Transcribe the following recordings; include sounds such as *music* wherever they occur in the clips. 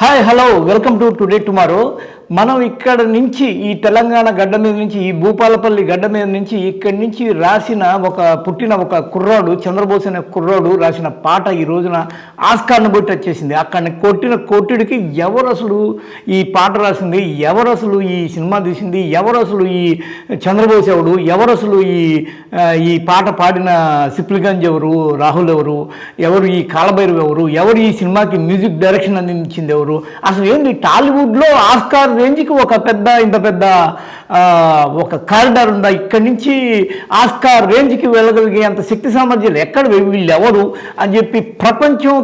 Hi hello welcome to today tomorrow మనం ఇక్కడ నుంచి ఈ తెలంగాణ గడ్డ మీద నుంచి ఈ భూపాలపల్లి గడ్డ మీద నుంచి ఇక్కడి నుంచి రాసిన ఒక పుట్టిన ఒక కుర్రాడు చంద్రబోస్ అనే కుర్రాడు రాసిన పాట ఈ రోజున ఆస్కార్ను బట్టి వచ్చేసింది. అక్కడిని కొట్టిన కొట్టుడికి ఎవరు అసలు ఈ పాట రాసింది? ఎవరు అసలు ఈ సినిమా తీసింది? ఎవరు అసలు ఈ చంద్రబోస్ ఎవడు ఎవరు అసలు ఈ ఈ పాట పాడిన సిప్లిగంజ్ ఎవరు? రాహుల్ ఎవరు? ఎవరు ఈ కాలభైరవ్ ఎవరు? ఎవరు ఈ సినిమాకి మ్యూజిక్ డైరెక్షన్ అందించింది ఎవరు? అసలు ఏంటి టాలీవుడ్లో ఆస్కార్ రేంజ్కి ఒక పెద్ద ఇంత పెద్ద ఒక కారిడార్ ఉందా? ఇక్కడి నుంచి ఆస్కార్ రేంజ్కి వెళ్ళగలిగే అంత శక్తి సామర్థ్యాలు ఎక్కడ? వీళ్ళు ఎవరు? అని చెప్పి ప్రపంచం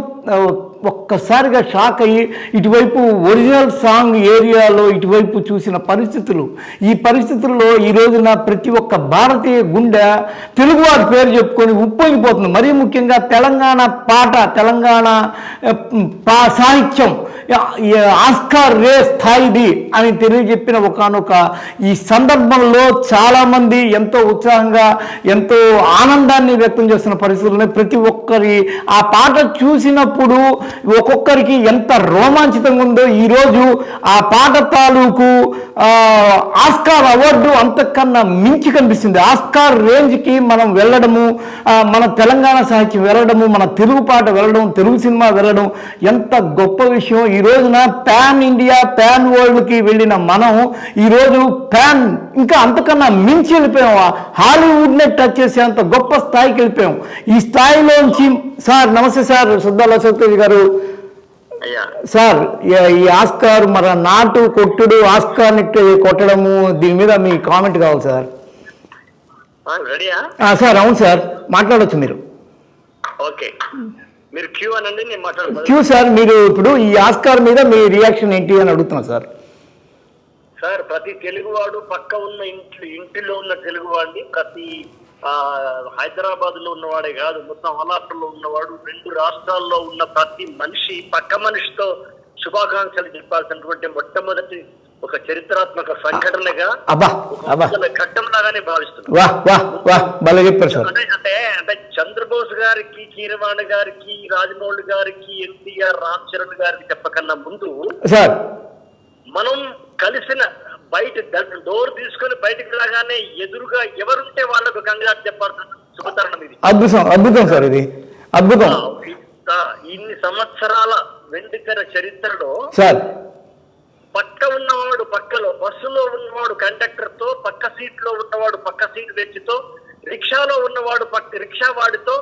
ఒక్కసారిగా షాక్ అయ్యి ఇటువైపు ఒరిజినల్ సాంగ్ ఏరియాలో ఇటువైపు చూసిన పరిస్థితులు. ఈ పరిస్థితుల్లో ఈ రోజున ప్రతి ఒక్క భారతీయ గుండె తెలుగువారి పేరు చెప్పుకొని ఉప్పొంగిపోతుంది. మరీ ముఖ్యంగా తెలంగాణ పాట తెలంగాణ పా సాహిత్యం ఆస్కార్ రే స్థాయిది అని తెలియజెప్పిన ఒకనొక ఈ సందర్భంలో చాలామంది ఎంతో ఉత్సాహంగా ఎంతో ఆనందాన్ని వ్యక్తం చేస్తున్న పరిస్థితుల్లో ప్రతి ఒక్క ఒక్కొక్కరి ఆ పాట చూసినప్పుడు ఒక్కొక్కరికి ఎంత రోమాంచితంగా ఉందో ఈరోజు ఆ పాట తాలూకు ఆస్కార్ అవార్డు అంతకన్నా మించి కనిపిస్తుంది. ఆస్కార్ రేంజ్కి మనం వెళ్ళడము మన తెలంగాణ సాహిత్యం వెళ్ళడము మన తెలుగు పాట వెళ్ళడం తెలుగు సినిమా వెళ్ళడం ఎంత గొప్ప విషయం. ఈ రోజున ప్యాన్ ఇండియా ప్యాన్ వరల్డ్కి వెళ్ళిన మనం ఈరోజు ప్యాన్ ఇంకా అంతకన్నా మించి వెళ్ళిపోయాం హాలీవుడ్నే టచ్ చేసేంత గొప్ప స్థాయికి వెళ్ళిపోయాం ఈ స్థాయిలోంచి సార్ నమస్తే సార్ సుద్దాల సత్యజ్ గారు. సార్ ఈ- ఆస్కార్ మన నాటు కొట్టుడు ఆస్కార్ని కొట్టడము దీని మీద మీ కామెంట్ కావాలి సార్. సార్ అవును సార్. మాట్లాడొచ్చు మీరు. ఓకే. మీరు క్యూ అనండి నేను మాట్లాడతాను. క్యూ సార్ మీరు ఇప్పుడు ఈ ఆస్కార్ మీద మీ రియాక్షన్ ఏంటి అని అడుగుతున్నా సార్. సార్ ప్రతి తెలుగువాడు పక్క ఉన్న ఇంటి ఇంటిలో ఉన్న తెలుగువాడిని ప్రతి ఆ, హైదరాబాద్లో ఉన్నవాడే కాదు మొత్తం అలాట్లో ఉన్నవాడు రెండు రాష్ట్రాల్లో ఉన్న ప్రతి మనిషి పక్క మనిషితో శుభాకాంక్షలు చెప్పాల్సినటువంటి మొట్టమొదటి ఒక చరిత్రాత్మక సంఘటనగా ఒక ఘట్టంలాగానే భావిస్తున్నాను అంటే అంటే చంద్రబోస్ గారికి కీరవాణి గారికి రాజమౌళి గారికి ఎన్టీఆర్ రామ్ చరణ్ గారికి చెప్పకన్నా ముందు మనం కలిసిన బయట డోర్ తీసుకొని బయటకు రాగానే ఎదురుగా ఎవరుంటే వాళ్ళకు కంగారు చెప్పాల్సిన శుభతరుణం ఇది. అద్భుతం అద్భుతం సార్ ఇది. అద్భుతం. ఇన్ని సంవత్సరాల వెండితెర చరిత్రలో సార్. పక్క ఉన్నవాడు పక్కలో బస్సులో ఉన్నవాడు కండక్టర్తో పక్క సీట్లో ఉన్నవాడు పక్క సీట్ వ్యక్తితో రిక్షాలో ఉన్నవాడు పక్క రిక్షా వాడితో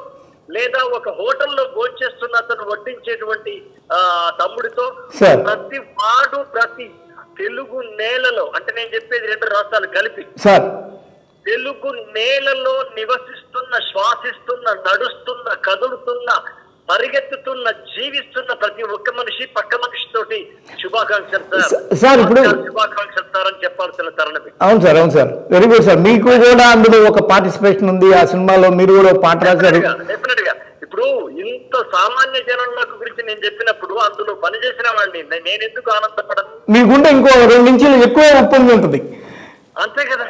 లేదా ఒక హోటల్లో భోంచేస్తున్న అతను వడ్డించేటువంటి ఆ తమ్ముడితో. ప్రతి వాడు ప్రతి తెలుగు నేలలో అంటే నేను చెప్పేది రెండు రాష్ట్రాలు కలిపి తెలుగు నేలలో నివసిస్తున్న శ్వాసిస్తున్న నడుస్తున్న కదులుతున్న పరిగెత్తుతున్న జీవిస్తున్న ప్రతి ఒక్క మనిషి పక్క మనిషితోటి శుభాకాంక్షలు సార్. స- సార్, ఇప్పుడు- శుభాకాంక్షలు సార్ అని చెప్పాల్సిన తరుణం. అవును సార్ అవును సార్. Very good sir. మీకు కూడా అందులో ఒక పార్టిసిపేషన్ ఉంది ఆ సినిమాలో. మీరు కూడా పాట రాశారు. డెఫినెట్గా ఇప్పుడు ఇంత సామాన్య జనంలోకి గురించి నేను చెప్పినప్పుడు అందులో పనిచేసిన వాడిని నేను ఎందుకు ఆనందపడను? మీ గుండె ఇంకో రెండు ఇంచులు ఎక్కువ ఉప్పొంగి ఉంటుంది. అంతే కదా.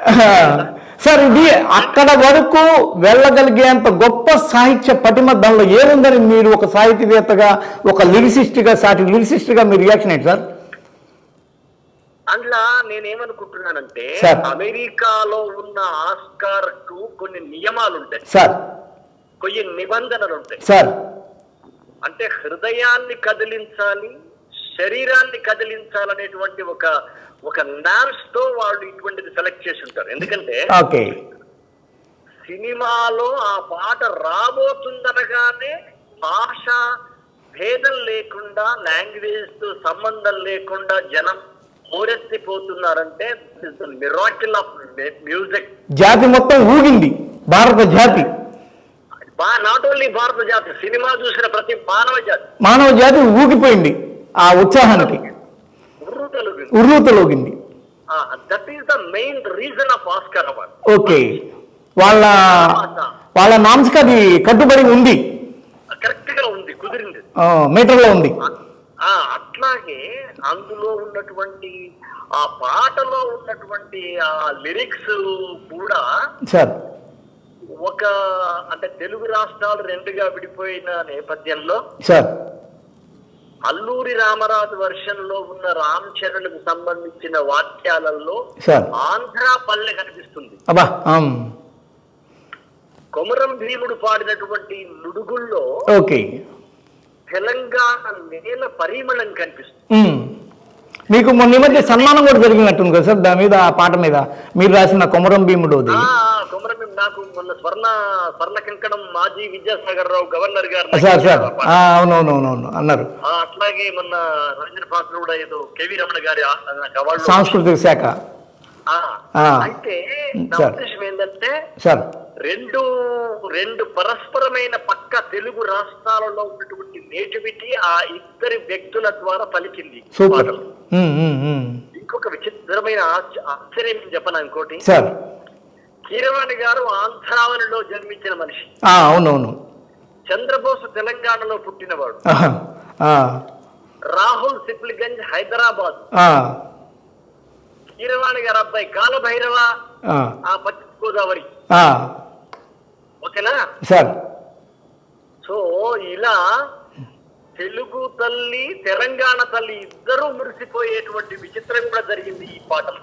సార్ ఇది అక్కడ వరకు వెళ్ళగలిగేంత గొప్ప సాహిత్య పటిమ దానిలో ఏముందని మీరు ఒక సాహితీవేత్తగా ఒక లిరిసిస్ట్గా సాటి లిరిసిస్ట్గా మీ రియాక్షన్ ఏంటి సార్? అందులో నేనేమనుకుంటున్నానంటే. అమెరికాలో ఉన్న ఆస్కార్కు కొన్ని నియమాలు ఉంటాయి. సార్. కొన్ని నిబంధనలు ఉంటాయి. సార్. అంటే హృదయాన్ని కదిలించాలి శరీరాన్ని కదిలించాలనేటువంటి ఒక ఒక నామ్స్తో వాళ్ళు ఇటువంటిది సెలెక్ట్ చేసి ఉంటారు. ఎందుకంటే ఓకే. సినిమాలో ఆ పాట రాబోతుందనగానే భాష భేదం లేకుండా లాంగ్వేజ్తో సంబంధం లేకుండా జనం హోరెత్తిపోతున్నారంటే మిరాకిల్ ఆఫ్ మ్యూజిక్ జాతి మొత్తం ఊగింది. భారత జాతి. నాట్ ఓన్లీ భారత జాతి సినిమా చూసిన ప్రతి మానవ జాతి. మానవ జాతి ఊగిపోయింది. ఆ ఉత్సాహానికి. ఉర్రు Telugu ఉర్రూతలోగింది that is the main reason of Oscar award okay. వాళ్ళ వాళ్ళ నామ్స్కి అది కట్టుబడి ఉంది. కరెక్ట్గా ఉంది కుదిరింది. మీటర్లో ఉంది. ఆ అట్లాగే అందులో ఉన్నటువంటి ఆ పాటలో ఉన్నటువంటి ఆ లిరిక్స్ కూడా సార్. ఒక అంటే తెలుగు రాష్ట్రాలు రెండుగా విడిపోయిన నేపథ్యంలో సార్. అల్లూరి రామరాజు వర్షంలో ఉన్న రామ్ చరణ్కు సంబంధించిన వాక్యాలలో ఆంధ్ర పల్లె కనిపిస్తుంది. కొమరం భీముడు పాడినటువంటి నుడుగుల్లో ఓకే. తెలంగాణ నేల పరిమళం కనిపిస్తుంది. మీకు మొన్న మధ్య సన్మానం కూడా జరిగినట్టుంది కదా సార్ దాని మీద ఆ పాట మీద. మీరు రాసిన కొమరం భీముడోది ఆ కొమరం భీముడు నాకు మొన్న స్వర్ణ స్వర్ణ కంకణం మాజీ విద్యాసాగర్ రావు గవర్నర్ గారు సార్ అవునవునవునవును అన్నారు. అట్లాగే మొన్న రవీంద్ర పాత్ర కూడా ఏదో కేవీ రమణ గారి సాంస్కృతిక శాఖ. అయితే నా. ఉద్దేశం ఏంటంటే సార్. రెండు రెండు పరస్పరమైన పక్క తెలుగు రాష్ట్రాలలో ఉన్నటువంటి నేటివిటీ ఆ ఇద్దరి వ్యక్తుల ద్వారా పలికింది. ఇంకొక విచిత్రమైన ఆశ్చ- ఆశ్చర్యం చెప్పను ఇంకోటి? సార్. కీరవాణి గారు ఆంధ్రావనిలో జన్మించిన మనిషి. అవునవును. చంద్రబోసు తెలంగాణలో పుట్టినవాడు. రాహుల్ సిప్లిగంజ్ హైదరాబాద్. కీరవాణి గారు అబ్బాయి కాలభైరవ ఆ, పశ్చిమ గోదావరి. ఓకేనా? సార్. సో ఇలా తెలుగు తల్లి తెలంగాణ తల్లి ఇద్దరూ మురిసిపోయేటువంటి విచిత్రం కూడా జరిగింది ఈ పాటలు.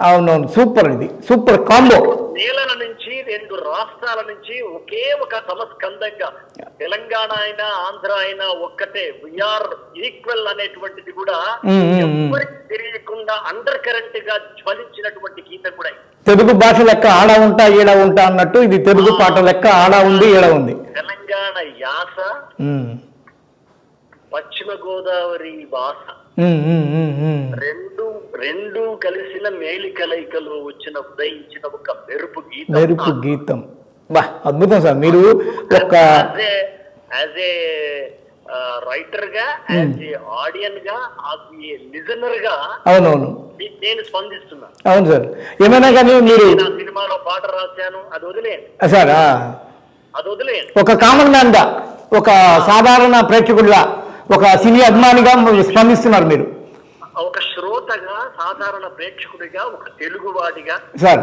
అవునవును సూపర్ ఇది. Super combo. నేలల నుంచి రెండు రాష్ట్రాల నుంచి ఒకే ఒక సమస్కందంగా తెలంగాణ అయినా ఆంధ్ర అయినా ఒక్కటే వీఆర్ ఈక్వల్ అనేటువంటిది కూడా ఉమ్, ఉమ్, ఉమ్. ఎవరికి తెలియకుండా అండర్ కరెంట్గా జ్వలించినటువంటి గీతం కూడా. తెలుగు భాష లెక్క ఆడ ఉంటా ఈడ ఉంటా అన్నట్టు ఇది తెలుగు పాట లెక్క ఆడ ఉంది ఈడ ఉంది తెలంగాణ యాస పశ్చిమ గోదావరి భాష. రెండు రెండు కలిసిన మేలి కలయికలో వచ్చిన ఉదయించిన ఒక మెరుపు గీతం మెరుపు గీతం. బా అద్భుతం సార్. మీరు ఒక యాజ్ ఏ రైటర్గా యాజ్ ఏ ఆడియన్గా లిజనర్గా అవునవును. నేను స్పందిస్తున్నా అవును సార్. ఏమైనా కానీ మీరు నా సినిమాలో పాట రాశాను అది వదిలేయండి. సార్ అది వదిలేయండి. ఒక కామన్ మ్యాన్గా ఒక సాధారణ ప్రేక్షకుడిగా ఒక సినీ అభిమానిగా స్పందిస్తున్నారు మీరు. ఒక శ్రోతగా సాధారణ ప్రేక్షకుడిగా ఒక తెలుగు వాడిగా సార్.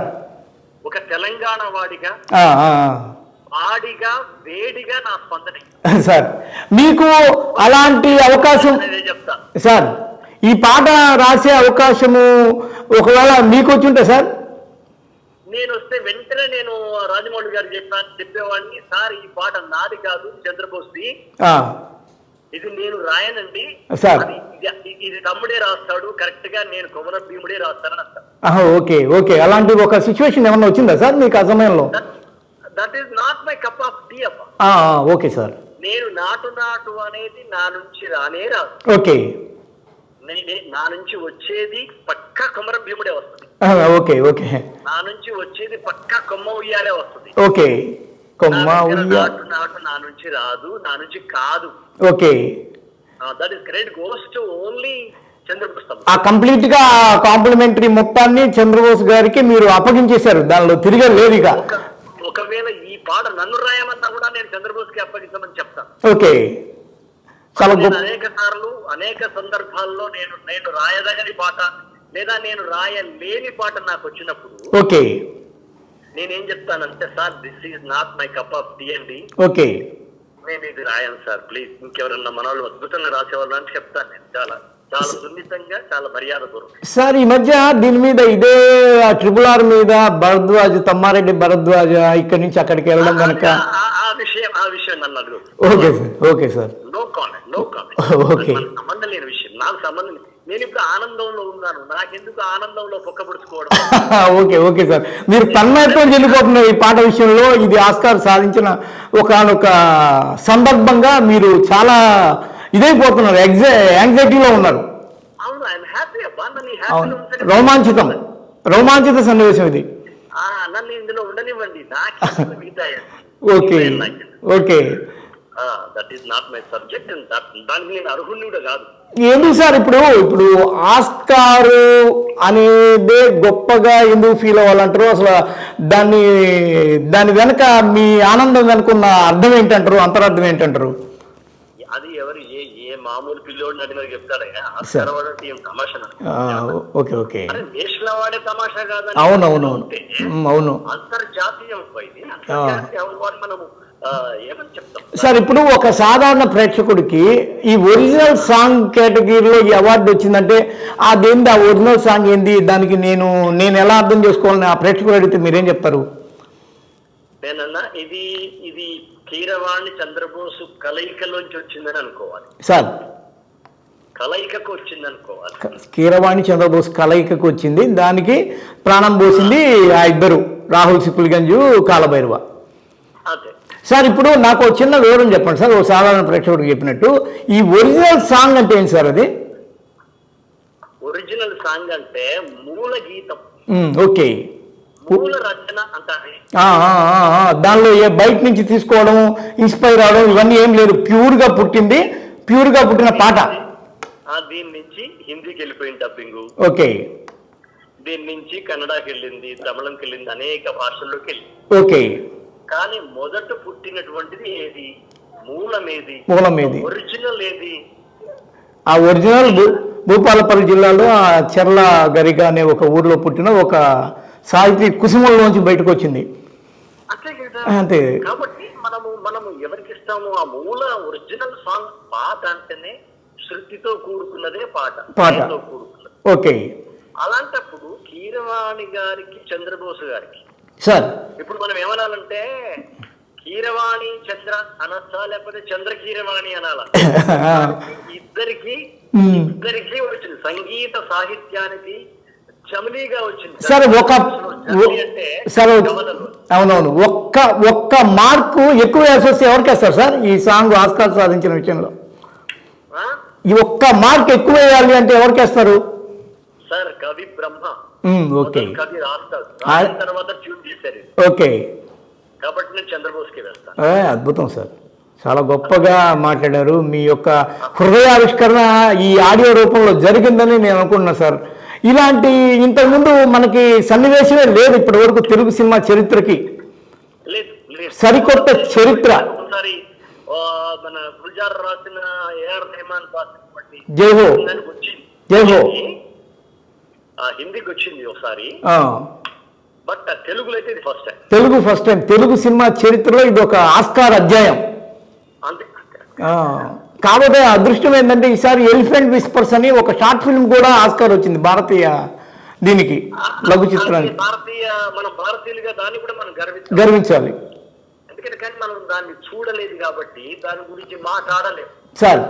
ఒక తెలంగాణ వాడిగా వాడిగా వేడిగా నా స్పందన. *laughs* సార్ మీకు అలాంటి అవకాశం చెప్తా. సార్ ఈ పాట రాసే అవకాశము ఒకవేళ మీకు వచ్చి ఉంటే సార్? నేను వస్తే వెంటనే నేను రాజమౌళి గారు చెప్పాను చెప్పేవాడిని సార్ ఈ పాట నాది కాదు చంద్రబోస్ది. ఇది నేను రాయనండి. సార్. ఇది- ఇది తమ్ముడే రాస్తాడు. కరెక్ట్గా నేను కొమర భీముడే రాస్తానని అంటాను ఓకే ఓకే. అలాంటి ఒక సిచ్యువేషన్ ఏమన్నా వచ్చిందా సార్ మీకు ఆ సమయంలో? That is not my cup of tea అప్ప ఆ, ఓకే సార్. నేను నాటు నాటు అనేది నా నుంచి రానే రాదు. ఓకే. నా నుంచి వచ్చేది పక్కా కొమర భీముడే వస్తుంది. Okay okay. నా నుంచి వచ్చేది పక్కా కొమ్మ ఉయ్యాలే వస్తుంది. ఓకే. కొమ్మ నాటు నాటు నా నుంచి రాదు నా నుంచి కాదు. Okay. That is great goes to only ఆ కంప్లీట్గా కాంప్లిమెంటరీ మొత్తాన్ని చంద్రబోస్ గారికి మీరు అప్పగించేశారు. దానిలో తిరిగే లేదు ఇక. ఒక ఒకవేళ ఈ పాట నన్ను రాయమన్నా కూడా నేను చంద్రబోస్కి అప్పగించమని చెప్తాను ఓకే. చాలా అనేక సార్లు అనేక సందర్భాల్లో నేను నేను రాయదగని పాట లేదా నేను రాయలేని పాట నాకు వచ్చినప్పుడు ఓకే. నేనేం చెప్తానంటే sir this is not my cup of tea అండి ఓకే. నేను ఇది రాయను సార్ ప్లీజ్ ఇంకెవరన్నా మన వాళ్ళు అద్భుతంగా రాసేవాళ్ళు అని చెప్తాను నేను. చాలా చాలా సున్నితంగా చాలా సార్ ఈ మధ్య దీని మీద ఇదే ట్రిపుల్ ఆర్ మీద భరద్వాజ్ తమ్మారెడ్డి భరద్వాజ ఇక్కడి నుంచి అక్కడికి వెళ్ళడం కనుక ఆ- విషయం ఆ విషయం నన్ను అడుగు. Okay sir okay sir. No comment no comment Okay. సంబంధం లేని విషయం. నాకు సంబంధం. నేను ఇప్పుడు ఆనందంలో ఉన్నాను. నాకెందుకు ఆనందంలో పొక్కబడుచుకోవడం? *laughs* Okay okay sir. మీరు తన్మయత్వం చెందిపోతున్నారు ఈ పాట విషయంలో? ఇది ఆస్కార్ సాధించిన ఒకనొక సందర్భంగా మీరు చాలా ఇదైపోతున్నారు. ఎగ్జా యాంగ్జైటీలో ఉన్నారు. రోమాంచితం. రోమాంచిత సన్నివేశం ఇది. నన్ను ఇందులో ఉండనివ్వండి. Okay okay. That is not my subject and దానికి నేను అర్హుణ్ణి కూడా కాదు. ఎందుకు సార్ ఇప్పుడు? ఇప్పుడు ఆస్కార్ అనేదే గొప్పగా ఎందుకు ఫీల్ అవ్వాలంటారు? అసలు దాన్ని దాని వెనక మీ ఆనందం వెనుకున్న అర్థం ఏంటంటారు? అంతరార్థం ఏంటంటారు? అది ఎవరు ఏ ఏ మామూలు పిల్లోడిని అడిగిన ఆ, ఓకే ఓకే. వాడే తమాషా ఉంటే ఉమ్, అవును. అంతర్జాతీయం ఇది సార్ ఇప్పుడు ఒక సాధారణ ప్రేక్షకుడికి ఈ ఒరిజినల్ సాంగ్ కేటగిరీలో ఈ అవార్డు వచ్చిందంటే అదేంది ఆ ఒరిజినల్ సాంగ్ ఏంది? దానికి నేను నేను ఎలా అర్థం చేసుకోవాలని ఆ ప్రేక్షకుడు అడిగితే మీరేం చెప్తారు? నేనన్నా ఇది ఇది కీరవాణి చంద్రబోసు కలయికలోంచి వచ్చిందని అనుకోవాలి. సార్. కలయికకు వచ్చింది అనుకోవాలి కీరవాణి చంద్రబోస్ కలయికకు వచ్చింది. దానికి ప్రాణం పోసింది ఆ ఇద్దరు రాహుల్ సిపుల్గంజు కాలభైరవ. అదే. సార్ ఇప్పుడు నాకు ఒక చిన్న వివరం చెప్పండి సార్ ఓ సాధారణ ప్రేక్షకుడికి చెప్పినట్టు. ఈ ఒరిజినల్ సాంగ్ అంటే ఏంటి సార్ అది? ఒరిజినల్ సాంగ్ అంటే మూల గీతం. ఓకే. మూల రచన అంటారు. దానిలో ఏ బయట నుంచి తీసుకోవడం ఇన్స్పైర్ అవడం ఇవన్నీ ఏం లేదు. ప్యూర్గా పుట్టింది ప్యూర్గా పుట్టిన పాట. దీని నుంచి హిందీకి వెళ్ళిపోయింది డబ్బింగ్. ఓకే. దీని నుంచి కన్నడకి వెళ్ళింది తమిళంకి వెళ్ళింది అనేక భాషల్లోకి వెళ్ళింది. ఓకే. కానీ మొదట పుట్టినటువంటిది ఏది? మూలం ఏది మూలం ఏది ఒరిజినల్ ఏది ఆ ఒరిజినల్ భూపాలపల్లి జిల్లాలో ఆ చెర్ల గరిక అనే ఒక ఊర్లో పుట్టిన ఒక సాహితీ కుసుమంలోంచి బయటకు వచ్చింది అంతే. కాబట్టి మనము మనము ఎవరికి ఇస్తాము ఆ మూల ఒరిజినల్ సాంగ్ పాట అంటేనే శృతితో కూడుకున్నదే పాట. పాట. లయంతో కూడుకున్నది. ఓకే. అలాంటప్పుడు కీరవాణి గారికి చంద్రబోసు గారికి సార్. ఇప్పుడు మనం ఏమనాలంటే కీరవాణి చంద్ర అనొచ్చా? లేకపోతే చంద్ర కీరవాణి అనాలా? *laughs* ఇద్దరికి. ఇద్దరికి వచ్చింది. సంగీత సాహిత్యానికి చమలీగా వచ్చింది. సార్ ఒక సార్. అవునవును. ఒక్క ఒక్క మార్కు ఎక్కువ వేసేస్తే ఎవరికి వేస్తారు సార్ ఈ సాంగ్ ఆస్కార్ సాధించిన విషయంలో? ఈ ఒక్క మార్క్ ఎక్కువ వేయాలి అంటే ఎవరికి వేస్తారు? సార్ కవి బ్రహ్మ. ఓకే మొదలు కవి రాస్తాడు రాసిన తర్వాత ట్యూన్ చేశారు. ఇది. ఓకే కాబట్టి నేను చంద్రబోస్కి వేస్తాను ఏ, అద్భుతం సార్. చాలా గొప్పగా మాట్లాడారు. మీ యొక్క హృదయావిష్కరణ ఈ ఆడియో రూపంలో జరిగిందని నేను అనుకుంటున్నా సార్. ఇలాంటి ఇంతకుముందు మనకి సన్నివేశమే లేదు ఇప్పటి వరకు తెలుగు సినిమా చరిత్రకి. సరికొత్త చరిత్ర. ఒకసారి ఆ, మన గుల్జార్ రాసిన ఏఆర్ రెహమాన్ రాసినటువంటి జై హో దానికి వచ్చింది జై హో ఆ, హిందీకి వచ్చింది ఒకసారి. బట్ తెలుగులో అయితే ఇది first time Telugu first time Telugu cinema చరిత్రలో ఇది ఒక ఆస్కార్ అధ్యాయం. అంతే. కాకపోతే అదృష్టం ఏంటంటే ఈసారి ఎలిఫెంట్ విస్పర్స్ అని ఒక షార్ట్ ఫిల్మ్ కూడా ఆస్కార్ వచ్చింది భారతీయ దీనికి లఘు చిత్రానికి. భారతీయ మన భారతీయులుగా దాన్ని కూడా మనం గర్విస్తాం గర్వించాలి. ఎందుకంటే కానీ మనం దాన్ని చూడలేదు కాబట్టి దాని గురించి మాట్లాడలేము సార్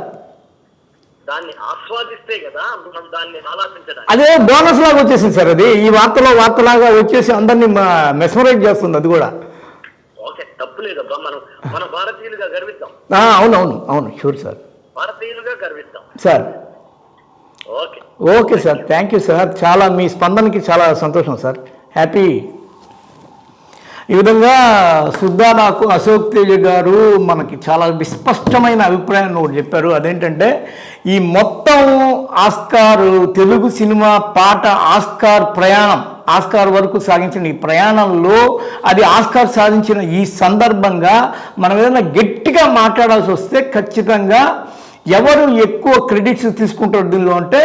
దాన్ని ఆస్వాదిస్తే కదా మనం దాన్ని ఆలాపించడానికి అదే బోనస్ లాగా వచ్చేసింది సార్ అది. ఈ వార్తలో వార్తలాగా వచ్చేసి అందరినీ మెస్మరైజ్ చేస్తుంది అది కూడా. ఓకే తప్పు లేదబ్బా మనం మన భారతీయులుగా గర్విద్దాం. అవునవును అవును షూర్ సార్ భారతీయులుగా గర్విద్దాం. Sir. Okay. Okay sir. Thank you sir చాలా మీ స్పందనకి చాలా సంతోషం సార్. హ్యాపీ ఈ విధంగా సుద్దానాకు అశోక్ తేజ గారు మనకి చాలా విస్పష్టమైన అభిప్రాయం ఒకటి చెప్పారు. అదేంటంటే ఈ మొత్తం ఆస్కార్ తెలుగు సినిమా పాట ఆస్కార్ ప్రయాణం ఆస్కార్ వరకు సాగించిన ఈ ప్రయాణంలో అది ఆస్కార్ సాధించిన ఈ సందర్భంగా మనం ఏదైనా గట్టిగా మాట్లాడాల్సి వస్తే ఖచ్చితంగా ఎవరు ఎక్కువ క్రెడిట్స్ తీసుకుంటారు దీనిలో అంటే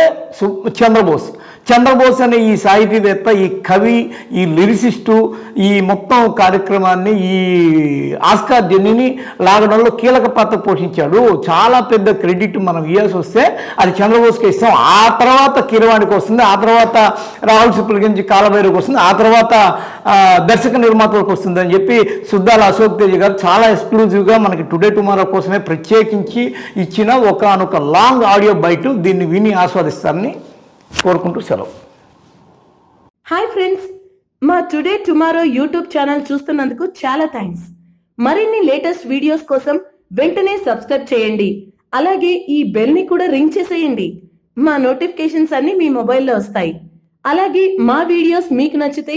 చంద్రబోస్. చంద్రబోస్ అనే ఈ సాహితీవేత్త ఈ కవి ఈ లిరిసిస్టు ఈ మొత్తం కార్యక్రమాన్ని ఈ ఆస్కార్ జన్యుని లాగడంలో కీలక పాత్ర పోషించాడు. చాలా పెద్ద క్రెడిట్ మనం ఇవ్వాల్సి వస్తే అది చంద్రబోస్కి ఇస్తాం. ఆ తర్వాత కీరవాణికి వస్తుంది ఆ తర్వాత రాహుల్ సిప్పుల గురించి కాలభైరవకి వస్తుంది ఆ తర్వాత దర్శక నిర్మాతలకు వస్తుందని చెప్పి సుద్దాల అశోక్ తేజ్ గారు చాలా ఎక్స్క్లూజివ్గా మనకి టుడే టుమారో కోసమే ప్రత్యేకించి ఇచ్చిన ఒకనొక లాంగ్ ఆడియో బైట్ దీన్ని విని ఆస్వాదిస్తారని కోరుకుంటూ సెలవు. హాయ్ ఫ్రెండ్స్ మా టుడే టుమారో యూట్యూబ్ ఛానల్ చూస్తున్నందుకు చాలా థ్యాంక్స్ మరిన్ని లేటెస్ట్ వీడియోస్ కోసం వెంటనే సబ్స్క్రైబ్ చేయండి. అలాగే ఈ బెల్ని కూడా రింగ్ చేసేయండి. మా నోటిఫికేషన్స్ అన్ని మీ మొబైల్లో వస్తాయి. అలాగే మా వీడియోస్ మీకు నచ్చితే